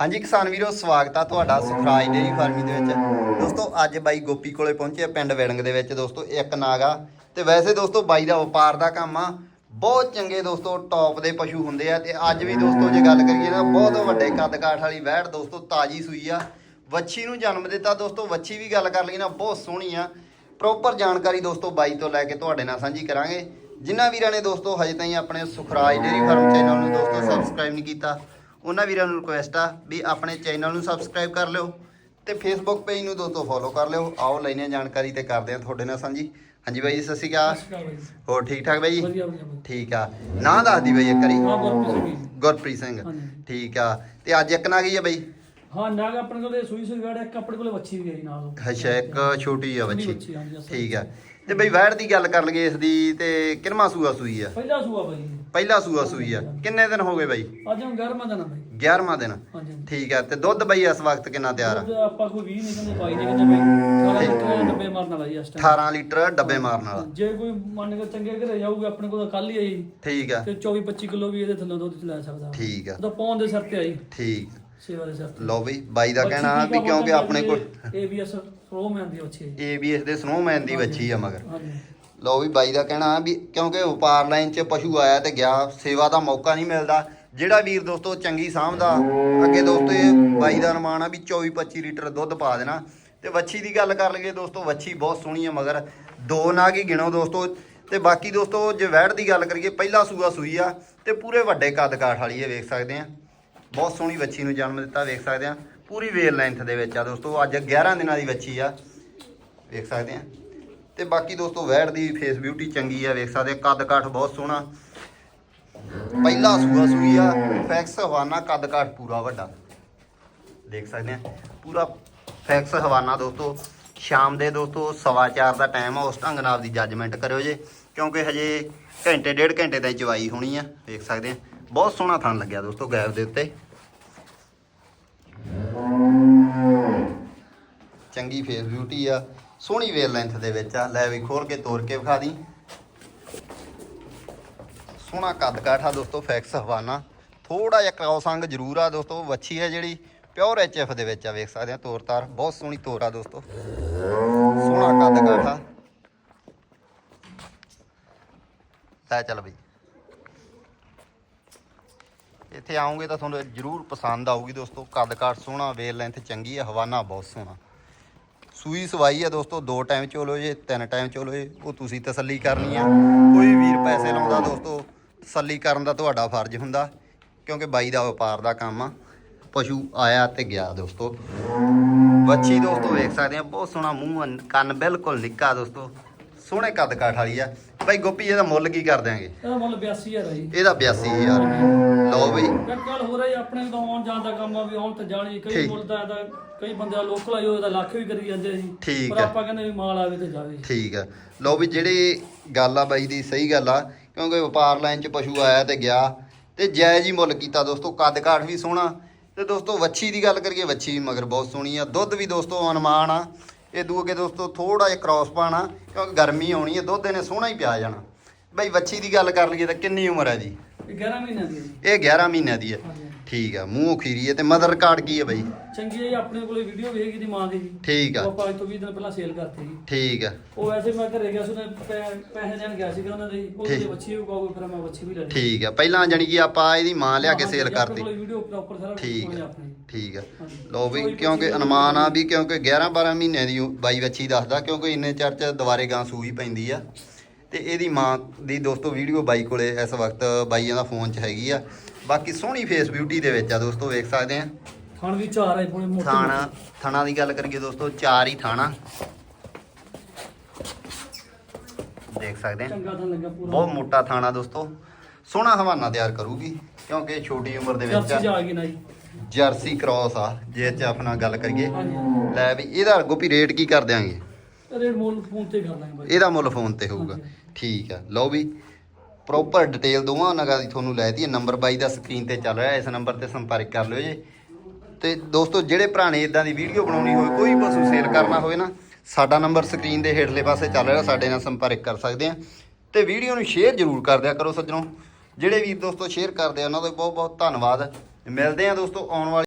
ਹਾਂਜੀ ਕਿਸਾਨ ਵੀਰੋ, ਸਵਾਗਤ ਆ ਤੁਹਾਡਾ ਸੁਖਰਾਜ ਡੇਰੀ ਫਾਰਮਿੰਗ ਦੇ ਵਿੱਚ। ਦੋਸਤੋ, ਅੱਜ ਬਾਈ ਗੋਪੀ ਕੋਲੇ ਪਹੁੰਚੇ ਪਿੰਡ ਵਿੜੰਗ ਦੇ ਵਿੱਚ। ਦੋਸਤੋ, ਇੱਕ ਨਾਗਾ ਤੇ ਵੈਸੇ ਦੋਸਤੋ, ਬਾਈ ਦਾ ਵਪਾਰ ਦਾ ਕੰਮ ਆ। ਬਹੁਤ ਚੰਗੇ ਦੋਸਤੋ ਟੌਪ ਦੇ ਪਸ਼ੂ ਹੁੰਦੇ ਆ। ਤੇ ਅੱਜ ਵੀ ਦੋਸਤੋ, ਜੇ ਗੱਲ ਕਰੀਏ ਨਾ ਬਹੁਤ ਵੱਡੇ ਕੱਦ ਕਾਠ ਵਾਲੀ ਵਹਿੜ ਦੋਸਤੋ, ਤਾਜੀ ਸੂਈ ਆ। ਵੱਛੀ ਨੂੰ ਜਨਮ ਦਿੱਤਾ ਦੋਸਤੋ, ਵੱਛੀ ਵੀ ਗੱਲ ਕਰ ਲਈ ਨਾ, ਬਹੁਤ ਸੋਹਣੀ ਆ। ਪ੍ਰੋਪਰ ਜਾਣਕਾਰੀ ਦੋਸਤੋ, ਬਾਈ ਤੋਂ ਲੈ ਕੇ ਤੁਹਾਡੇ ਨਾਲ ਸਾਂਝੀ ਕਰਾਂਗੇ। ਜਿਨ੍ਹਾਂ ਵੀਰਾਂ ਨੇ ਦੋਸਤੋ, ਹਜੇ ਤਾਈਂ ਆਪਣੇ ਸੁਖਰਾਜ ਡੇਰੀ ਫਾਰਮ ਚੈਨਲ ਨੂੰ ਦੋਸਤੋ ਸਬਸਕ੍ਰਾਈਬ ਨਹੀਂ ਕੀਤਾ ਉਹਨਾਂ ਵੀਰਾਂ ਨੂੰ ਰਿਕੁਐਸਟ ਆ ਵੀ ਆਪਣੇ ਚੈਨਲ ਨੂੰ ਸਬਸਕ੍ਰਾਈਬ ਕਰ ਲਿਓ ਤੇ ਫੇਸਬੁੱਕ ਪੇਜ ਨੂੰ ਦੋਸਤੋ ਫੋਲੋ ਕਰ ਲਿਓ। ਆਓ ਲੈਣੇ ਜਾਣਕਾਰੀ ਤੇ ਕਰਦੇ ਆ ਤੁਹਾਡੇ ਨਾਲ ਸਾਂਝੀ। ਹਾਂਜੀ ਬਾਈ ਜੀ, ਸਤਿ ਸ਼੍ਰੀ ਅਕਾਲ। ਹੋਰ ਠੀਕ ਠਾਕ ਬਾਈ ਜੀ। ਠੀਕ ਆ। ਨਾਂ ਦੱਸ ਦੀ ਬਾਈ ਇੱਕ ਵਾਰੀ। ਗੁਰਪ੍ਰੀਤ ਸਿੰਘ। ਠੀਕ ਆ। ਤੇ ਅੱਜ ਇੱਕ ਨਾ ਗਈ ਆ ਬਾਈ? ਹਾਂ ਨਾਗ ਆਪਣੇ ਕੋਲੇ ਸੂਈ ਸੂਈ ਵੜ ਇੱਕ ਆਪਣੇ ਕੋਲੇ ਵੱਛੀ ਵੀ ਗਈ ਨਾਲ। ਅੱਛਾ ਇੱਕ ਛੋਟੀ ਆ ਬੱਚੀ ਠੀਕ ਆ। ਤੇ ਬਈ ਵੈੜ ਦੀ ਗੱਲ ਕਰ ਲਈਏ ਇਸ ਦੀ ਤੇ ਕਿੰਨਵਾਂ ਸੂਆ ਸੂਈ ਆ? ਪਹਿਲਾ ਸੂਆ ਬਾਈ। ਪਹਿਲਾ ਸੂਆ ਸੂਈ ਆ। ਕਿੰਨੇ ਦਿਨ ਹੋ ਗਏ ਬਾਈ? ਅੱਜ ਹੁਣ 11ਵਾਂ ਦਿਨ ਆ ਬਾਈ। 11ਵਾਂ ਦਿਨ। ਹਾਂਜੀ ਠੀਕ ਆ ਤੇ ਦੁੱਧ ਬਈ ਇਸ ਵਕਤ ਕਿੰਨਾ ਤਿਆਰ ਆ? ਆਪਾਂ ਕੋਈ 20 ਨਹੀਂ ਕਹਿੰਦੇ ਪਾਈ ਦੇ ਕਿਤੇ ਬਾਈ। 18 ਲੀਟਰ ਡੱਬੇ ਮਾਰਨ ਵਾਲਾ ਜੀ ਇਸ ਟਾਈਮ 18 ਲੀਟਰ ਡੱਬੇ ਮਾਰਨ ਵਾਲਾ। ਜੇ ਕੋਈ ਮੰਨ ਕੇ ਚੰਗੇ ਘਰੇ ਜਾਊਗਾ ਆਪਣੇ ਕੋਲ ਕੱਲ ਹੀ ਆਈ ਠੀਕ ਆ। ਤੇ 24 25 ਕਿਲੋ ਵੀ ਇਹਦੇ ਥੱਲੇ ਦੁੱਧ ਚ ਲੈ ਸਕਦਾ। ਠੀਕ ਆ। ਉਹਦਾ ਪੌਣ ਦੇ ਸਿਰ ਤੇ ਆਈ ਠੀਕ। ਸੇਵਾ ਦੇ ਸਿਰ ਤੇ। ਲਓ ਬਈ ਬਾਈ ਦਾ ਕਹਿਣਾ ਵੀ ਕਿਉਂਕਿ ਆਪਣੇ ਕੋਲ ਏਬੀਐਸ ਪ੍ਰੋ ਮੈਨ ਦੀ ਵੱਛੀ ਏਬੀਐਸ ਦੇ ਸਨੋਮੈਨ ਦੀ ਬੱਚੀ ਆ ਮਗਰ। ਹਾਂਜੀ ਲਓ ਵੀ ਬਾਈ ਦਾ ਕਹਿਣਾ ਵੀ ਕਿਉਂਕਿ ਵਪਾਰ ਲਾਈਨ 'ਚ ਪਸ਼ੂ ਆਇਆ ਤੇ ਗਿਆ, ਸੇਵਾ ਦਾ ਮੌਕਾ ਨਹੀਂ ਮਿਲਦਾ। ਜਿਹੜਾ ਵੀਰ ਦੋਸਤੋ ਚੰਗੀ ਸਾਂਭਦਾ ਅੱਗੇ ਦੋਸਤੋ ਇਹ ਬਾਈ ਦਾ ਅਨੁਮਾਨ ਆ ਵੀ 24 25 ਲੀਟਰ ਦੁੱਧ ਪਾ ਦੇਣਾ। ਤੇ ਵੱਛੀ ਦੀ ਗੱਲ ਕਰ ਲਈਏ ਦੋਸਤੋ, ਵੱਛੀ ਬਹੁਤ ਸੋਹਣੀ ਆ ਮਗਰ ਦੋ ਨਾਗ ਹੀ ਗਿਣੋ ਦੋਸਤੋ। ਤੇ ਬਾਕੀ ਦੋਸਤੋ ਜੇ ਵੈੜ ਦੀ ਗੱਲ ਕਰੀਏ, ਪਹਿਲਾ ਸੂਆ ਸੂਈ ਆ ਤੇ ਪੂਰੇ ਵੱਡੇ ਕੱਦ ਕਾਠ ਵਾਲੀ ਇਹ ਵੇਖ ਸਕਦੇ ਆ। ਬਹੁਤ ਸੋਹਣੀ ਵੱਛੀ ਨੂੰ ਜਨਮ ਦਿੱਤਾ, ਵੇਖ ਸਕਦੇ ਆ। ਪੂਰੀ ਵੇਲ ਲੈਂਥ ਦੇ ਵਿੱਚ ਆ ਦੋਸਤੋ, ਅੱਜ 11 ਦਿਨਾਂ ਦੀ ਵੱਛੀ ਆ। ਵੇਖ ਸਕਦੇ ਆ। ਤੇ ਬਾਕੀ ਦੋਸਤੋ, ਵੈੜ ਦੀ ਫੇਸ ਬਿਊਟੀ ਚੰਗੀ ਆ, ਵੇਖ ਸਕਦੇ ਕੱਦ ਕਾਠ ਬਹੁਤ ਸੋਹਣਾ। ਪਹਿਲਾ ਸੂਆ ਸੂਈ ਆ, ਫੈਕਸ ਹਵਾਨਾ, ਕੱਦ ਕਾਠ ਪੂਰਾ ਵੱਡਾ। ਦੇਖ ਸਕਦੇ ਆ, ਪੂਰਾ ਫੈਕਸ ਹਵਾਨਾ ਦੋਸਤੋ। ਸ਼ਾਮ ਦੇ ਦੋਸਤੋ, ਸਵਾ ਚਾਰ ਦਾ ਟਾਈਮ ਆ, ਉਸ ਢੰਗ ਨਾਲ ਦੀ ਜੱਜਮੈਂਟ ਕਰਿਓ ਜੇ, ਕਿਉਂਕਿ ਹਜੇ ਘੰਟੇ, ਡੇਢ ਘੰਟੇ ਦਾ ਚਵਾਈ ਹੋਣੀ ਆ ਦੇਖ ਸਕਦੇ ਆ। ਬਹੁਤ ਸੋਹਣਾ ਥਣ ਲੱਗਿਆ ਦੋਸਤੋ ਗੈਪ ਦੇ ਉੱਤੇ। ਚੰਗੀ ਫੇਸ ਬਿਊਟੀ ਆ। ਸੋਹਣੀ ਵੇਲ ਲੈਂਥ ਦੇ ਵਿੱਚ ਆ। ਲੈ ਵੀ ਖੋਲ ਕੇ, ਤੋੜ ਕੇ ਵਿਖਾ ਦੀ। ਸੋਹਣਾ ਕੱਦ ਕਾਠਾ ਦੋਸਤੋ ਫੈਕਸ ਹਵਾਨਾ। ਥੋੜਾ ਜਿਹਾ ਕ੍ਰਾਸ ਜ਼ਰੂਰ ਆ ਦੋਸਤੋ, ਵੱਛੀ ਹੈ ਜਿਹੜੀ ਪਿਓਰ ਐਚਐਫ ਦੇ ਵਿੱਚ ਆ, ਵੇਖ ਸਕਦੇ ਆ ਤੋਰ ਤਾਰ ਬਹੁਤ ਸੋਹਣੀ ਤੋਰ ਆ ਦੋਸਤੋ। ਸੋਹਣਾ ਕੱਦ ਕਾਠਾ ਲੈ ਚੱਲ ਬਈ। ਇੱਥੇ ਆਉਂਗੇ ਤਾਂ ਤੁਹਾਨੂੰ ਜ਼ਰੂਰ ਪਸੰਦ ਆਊਗੀ ਦੋਸਤੋ। ਕੱਦ ਕਾਠ ਸੋਹਣਾ, ਵੇਲ ਲੈਂਥ ਚੰਗੀ ਆ, ਹਵਾਨਾ ਬਹੁਤ ਸੋਹਣਾ। ਸੂਈ ਸਵਾਈ ਆ ਦੋਸਤੋ ਦੋ ਟਾਈਮ ਚੋਲੋ ਜੇ ਤਿੰਨ ਟਾਈਮ ਚੋਲੋ ਜੇ ਉਹ ਤੁਸੀਂ ਤਸੱਲੀ ਕਰਨੀ ਆ। ਕੋਈ ਵੀਰ ਪੈਸੇ ਲਾਉਂਦਾ ਦੋਸਤੋ ਤਸੱਲੀ ਕਰਨ ਦਾ ਤੁਹਾਡਾ ਫਰਜ਼ ਹੁੰਦਾ ਕਿਉਂਕਿ ਬਾਈ ਦਾ ਵਪਾਰ ਦਾ ਕੰਮ ਆ। ਪਸ਼ੂ ਆਇਆ ਤੇ ਗਿਆ ਦੋਸਤੋ। ਬੱਚੀ ਦੋਸਤੋ ਵੇਖ ਸਕਦੇ ਆ ਬਹੁਤ ਸੋਹਣਾ ਮੂੰਹ ਆ, ਕੰਨ ਬਿਲਕੁਲ ਨਿੱਕਾ ਦੋਸਤੋ। ਸੋਹਣੇ ਕੱਦ ਕਾਠ ਵਾਲੀ ਆ। ਬਾਈ ਗੋਪੀ ਇਹਦਾ ਮੁੱਲ ਕੀ ਕਰ ਦਿਆਂਗੇ? ਇਹਦਾ ਮੁੱਲ 82000 ਹੈ ਜੀ। ਇਹਦਾ 82000 ਲਓ ਬਈ। ਇੱਕ ਗੱਲ ਹੋ ਰਹੀ ਆਪਣੇ ਤੋਂ ਆਉਣ ਜਾਣ ਦਾ ਕੰਮ ਆ ਵੀ ਆਉਣ ਤੇ ਜਾਣੀ ਕਈ। ਮੁੱਲ ਦਾ ਇਹਦਾ ਕਈ ਬੰਦੇ ਲੋਕਲ ਆਇਓ ਇਹਦਾ ਲੱਖ ਵੀ ਕਰੀ ਜਾਂਦੇ ਸੀ ਠੀਕ ਪਰ ਆ। ਆਪਾਂ ਕਹਿੰਦੇ ਵੀ ਮਾਲ ਆਵੇ ਤੇ ਜਾਵੇ। ਠੀਕ ਆ। ਲਓ ਵੀ ਜਿਹੜੀ ਗੱਲ ਆ ਬਾਈ ਦੀ ਸਹੀ ਗੱਲ ਆ। ਕਿਉਂਕਿ ਵਪਾਰ ਲਾਈਨ 'ਚ ਪਸ਼ੂ ਆਇਆ ਤੇ ਗਿਆ। ਤੇ ਜਾਇਜ਼ ਹੀ ਮੁੱਲ ਕੀਤਾ ਦੋਸਤੋ ਕੱਦ ਕਾਠ ਵੀ ਸੋਹਣਾ। ਤੇ ਦੋਸਤੋ ਵੱਛੀ ਦੀ ਗੱਲ ਕਰੀਏ ਵੱਛੀ ਵੀ ਮਗਰ ਬਹੁਤ ਸੋਹਣੀ ਆ। ਦੁੱਧ ਵੀ ਦੋਸਤੋ ਅਨੁਮਾਨ ਆ। ਇਹ ਦੂ ਅੱਗੇ ਦੋਸਤੋ ਥੋੜਾ ਜਿਹਾ ਕ੍ਰਾਸ ਪਾਣਾ ਕਿਉਂਕਿ ਗਰਮੀ ਆਉਣੀ ਹੈ ਦੁੱਧ ਇਹਨੇ ਸੋਹਣਾ ਹੀ ਪਿਆ ਜਾਣਾ। ਬਾਈ ਵੱਛੀ ਦੀ ਗੱਲ ਕਰ ਲਈਏ ਤਾਂ ਕਿੰਨੀ ਉਮਰ ਹੈ ਜੀ? ਇਹ 11 ਮਹੀਨਿਆਂ ਦੀ ਹੈ ਜੀ। ਇਹ 11 ਮਹੀਨਿਆਂ ਦੀ ਹੈ। ਠੀਕ ਆ ਮੂੰਹ ਖੀਰੀ ਹੈ ਤੇ ਮਦਰ ਰਿਕਾਰਡ ਕੀ ਹੈ ਬਾਈ? ਚੰਗੀ ਜੀ ਆਪਣੇ ਕੋਲੇ ਵੀਡੀਓ ਵੇਖੀ ਦੀ ਮਾਂ ਦੀ ਜੀ। ਠੀਕ ਆ। ਉਹ ਆਪਾਂ ਅੱਜ ਤੋਂ 20 ਦਿਨ ਪਹਿਲਾਂ ਸੇਲ ਕਰਤੀ ਜੀ। ਠੀਕ ਆ। ਉਹ ਵੈਸੇ ਮੈਂ ਘਰੇ ਗਿਆ ਸੀ ਉਹਨੇ ਪੈਸੇ ਦੇਣ ਗਿਆ ਸੀ ਉਹਨਾਂ ਦੇ। ਉਹ। ਜੇ ਬੱਚੀ ਵੀ ਪਾਉਗੇ ਫਿਰ ਮੈਂ ਬੱਚੀ ਵੀ ਲੈ ਲਈ। ਠੀਕ ਆ ਪਹਿਲਾਂ ਜਾਣੀ ਕਿ ਆਪਾਂ ਇਹਦੀ ਮਾਂ ਲਿਆ ਕੇ ਸੇਲ ਕਰਤੀ। ਕੋਲੇ ਵੀਡੀਓ ਪ੍ਰੋਪਰ ਸਾਰਾ ਠੀਕ ਆ ਆਪਣੀ। ਠੀਕ ਆ। ਲਓ ਵੀ ਕਿਉਂਕਿ ਅਨੁਮਾਨ ਆ ਵੀ ਕਿਉਂਕਿ 11 12 ਮਹੀਨੇ ਦੀ ਬਾਈ ਬੱਚੀ ਦੱਸਦਾ ਕਿਉਂਕਿ ਇੰਨੇ ਚਰਚ ਦੁਬਾਰੇ ਗਾਂ ਸੂਈ ਪੈਂਦੀ ਆ। ਤੇ ਇਹਦੀ ਮਾਂ ਦੀ ਦੋਸਤੋ ਵੀਡੀਓ ਬਾਈ ਕੋਲੇ ਇਸ ਵਕਤ ਬਾਈਆਂ ਦਾ ਫੋਨ 'ਚ ਹੈਗੀ ਆ। ਬਾਕੀ ਸੋਹਣੀ ਫੇਸ ਬਿਊਟੀ ਦੇ ਵਿੱਚ ਆ ਦੋਸਤੋ ਵੇਖ ਸਕਦੇ ਆ। ਥਣ ਵੀ ਚਾਰ ਆਏ ਪੂਰੇ ਮੋਟੇ ਥਾਣਾ ਥਾਣਾ ਦੀ ਗੱਲ ਕਰੀਏ ਦੋਸਤੋ ਚਾਰ ਹੀ ਥਾਣਾ। ਦੇਖ ਸਕਦੇ ਆ। ਚੰਗਾ ਥਣ ਲੱਗਾ ਪੂਰਾ। ਬਹੁਤ ਮੋਟਾ ਥਾਣਾ ਦੋਸਤੋ। ਸੋਹਣਾ ਹਵਾਨਾ ਤਿਆਰ ਕਰੂਗੀ ਕਿਉਂਕਿ ਛੋਟੀ ਉਮਰ ਦੇ ਵਿੱਚ ਚਰਚੀ ਆ ਜਾ ਗਈ ਨਾ ਜੀ। ਜਰਸੀ ਕ੍ਰਾਸ ਆ ਜੇ ਚ ਆਪਣਾ ਗੱਲ ਕਰੀਏ। ਹਾਂਜੀ। ਲੈ ਵੀ ਇਹਦਾ ਗੋਪੀ ਰੇਟ ਕੀ ਕਰ ਦਿਆਂਗੇ? ਰੇਡ ਮੋਲ ਫੋਨ ਤੇ ਕਰ ਲਾਂਗੇ ਬਾਈ। ਇਹਦਾ ਮੁੱਲ ਫੋਨ ਤੇ ਹੋਊਗਾ। ਠੀਕ ਆ। ਲਓ ਵੀ ਪ੍ਰੋਪਰ ਡਿਟੇਲ ਦੋਵਾਂ ਨਗਾਂ ਦੀ ਤੁਹਾਨੂੰ ਲੈ ਦਈਏ ਨੰਬਰ ਬਾਈ ਦਾ ਸਕਰੀਨ ਤੇ ਚੱਲ ਰਿਹਾ, ਇਸ ਨੰਬਰ ਤੇ ਸੰਪਰਕ ਕਰ ਲਿਓ ਜੀ। ਤੇ ਦੋਸਤੋ, ਜਿਹੜੇ ਭਰਾ ਨੇ ਇਦਾਂ ਦੀ ਵੀਡੀਓ ਬਣਾਉਣੀ ਹੋਵੇ, ਕੋਈ ਪਸ਼ੂ ਸੇਲ ਕਰਨਾ ਹੋਵੇ ਨਾ, ਸਾਡਾ ਨੰਬਰ ਸਕਰੀਨ ਦੇ ਹੇਠਲੇ ਪਾਸੇ ਚੱਲ ਰਿਹਾ, ਸਾਡੇ ਨਾਲ ਸੰਪਰਕ ਕਰ ਸਕਦੇ ਆ ਤੇ ਵੀਡੀਓ ਨੂੰ ਸ਼ੇਅਰ ਜ਼ਰੂਰ ਕਰ ਦਿਆ ਕਰੋ ਸੱਜਣੋ। ਜਿਹੜੇ ਵੀਰ ਦੋਸਤੋ ਸ਼ੇਅਰ ਕਰਦੇ ਆ, ਉਹਨਾਂ ਦਾ ਬਹੁਤ ਬਹੁਤ ਧੰਨਵਾਦ। ਮਿਲਦੇ ਆ ਦੋਸਤੋ, ਆਉਣ ਵਾਲੇ